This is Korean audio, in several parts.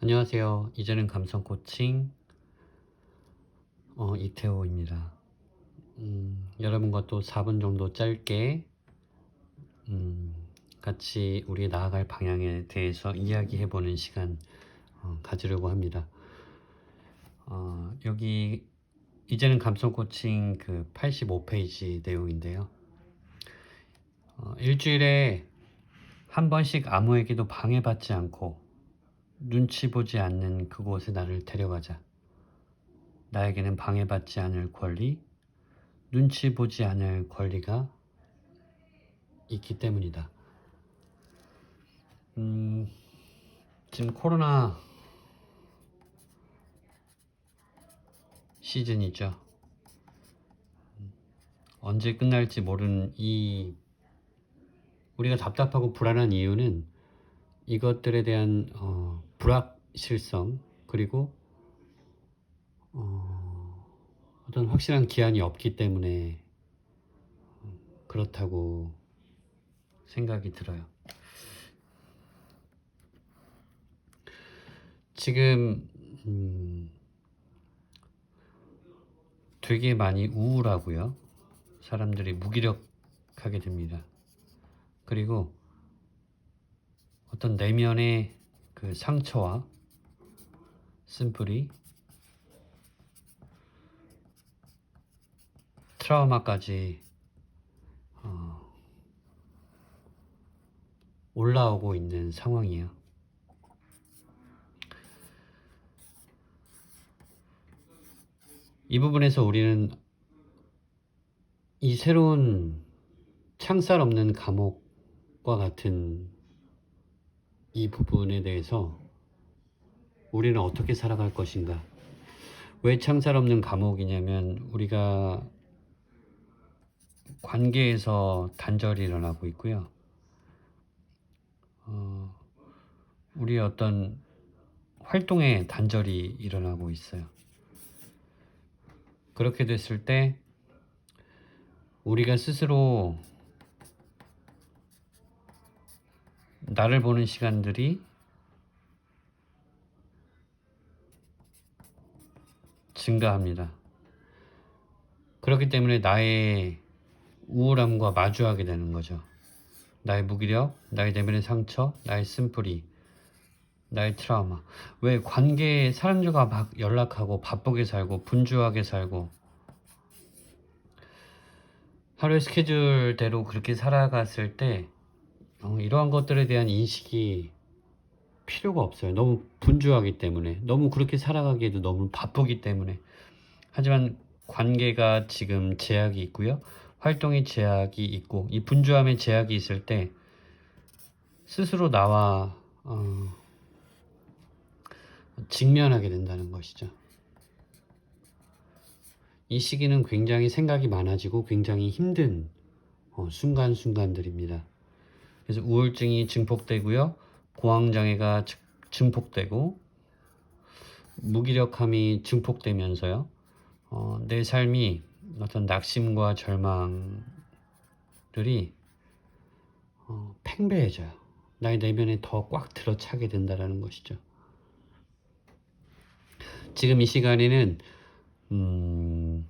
안녕하세요. 이제는 감성 코칭 어, 이태호입니다. 음, 여러분과 또 4분 정도 짧게 음, 같이 우리 나아갈 방향에 대해서 이야기해보는 시간 어, 가지려고 합니다. 어, 여기 이제는 감성 코칭 그 85페이지 내용인데요. 어, 일주일에 한 번씩 아무에게도 방해받지 않고 눈치 보지 않는 그곳에 나를 데려가자. 나에게는 방해받지 않을 권리, 눈치 보지 않을 권리가 있기 때문이다. 음, 지금 코로나 시즌이죠. 언제 끝날지 모르는 이 우리가 답답하고 불안한 이유는 이것들에 대한 어, 불확실성 그리고 어, 어떤 확실한 기한이 없기 때문에 그렇다고 생각이 들어요. 지금 음, 되게 많이 우울하고요. 사람들이 무기력하게 됩니다. 그리고 어떤 내면의 그 상처와 심플이 트라우마까지 어, 올라오고 있는 상황이에요. 이 부분에서 우리는 이 새로운 창살 없는 감옥과 같은 이 부분에 대해서 우리는 어떻게 살아갈 것인가? 왜 창살 없는 감옥이냐면 우리가 관계에서 단절이 일어나고 있고요. 어, 우리의 어떤 활동에 단절이 일어나고 있어요. 그렇게 됐을 때 우리가 스스로 나를 보는 시간들이 증가합니다. 그렇기 때문에 나의 우울함과 마주하게 되는 거죠. 나의 무기력, 나의 내면의 상처, 나의 심플이, 나의 트라우마. 왜 관계에 사람들과 막 연락하고 바쁘게 살고 분주하게 살고 하루의 스케줄대로 그렇게 살아갔을 때 어, 이러한 것들에 대한 인식이 필요가 없어요. 너무 분주하기 때문에, 너무 그렇게 살아가기에도 너무 바쁘기 때문에. 하지만 관계가 지금 제약이 있고요. 활동의 제약이 있고, 이 분주함의 제약이 있을 때, 스스로 나와, 어, 직면하게 된다는 것이죠. 이 시기는 굉장히 생각이 많아지고 굉장히 힘든 어, 순간순간들입니다. 그래서 우울증이 증폭되고요. 공황장애가 증- 증폭되고 무기력함이 증폭되면서요. 어, 내 삶이 어떤 낙심과 절망들이 어, 팽배해져요. 나의 내면에 더 꽉 들어차게 된다라는 것이죠. 지금 이 시간에는 음,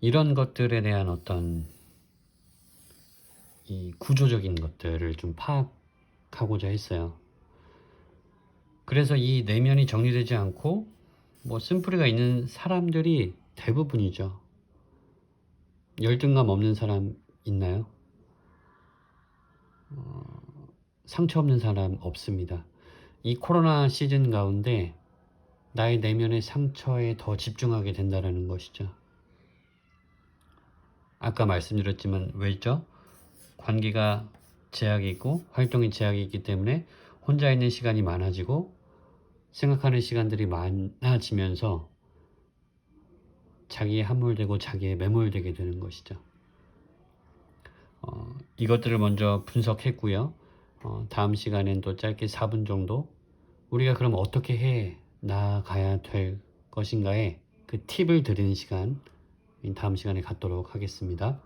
이런 것들에 대한 어떤 이 구조적인 것들을 좀 파악하고자 했어요. 그래서 이 내면이 정리되지 않고 뭐 심플이가 있는 사람들이 대부분이죠. 열등감 없는 사람 있나요? 어, 상처 없는 사람 없습니다. 이 코로나 시즌 가운데 나의 내면의 상처에 더 집중하게 된다는 것이죠. 아까 말씀드렸지만 왜죠? 관계가 제약이 있고 활동이 제약이 있기 때문에 혼자 있는 시간이 많아지고 생각하는 시간들이 많아지면서 자기에 함몰되고 자기에 매몰되게 되는 것이죠. 어, 이것들을 먼저 분석했고요. 어, 다음 시간엔 또 짧게 4분 정도 우리가 그럼 어떻게 해 나아가야 될 것인가에 그 팁을 드리는 시간 다음 시간에 갖도록 하겠습니다.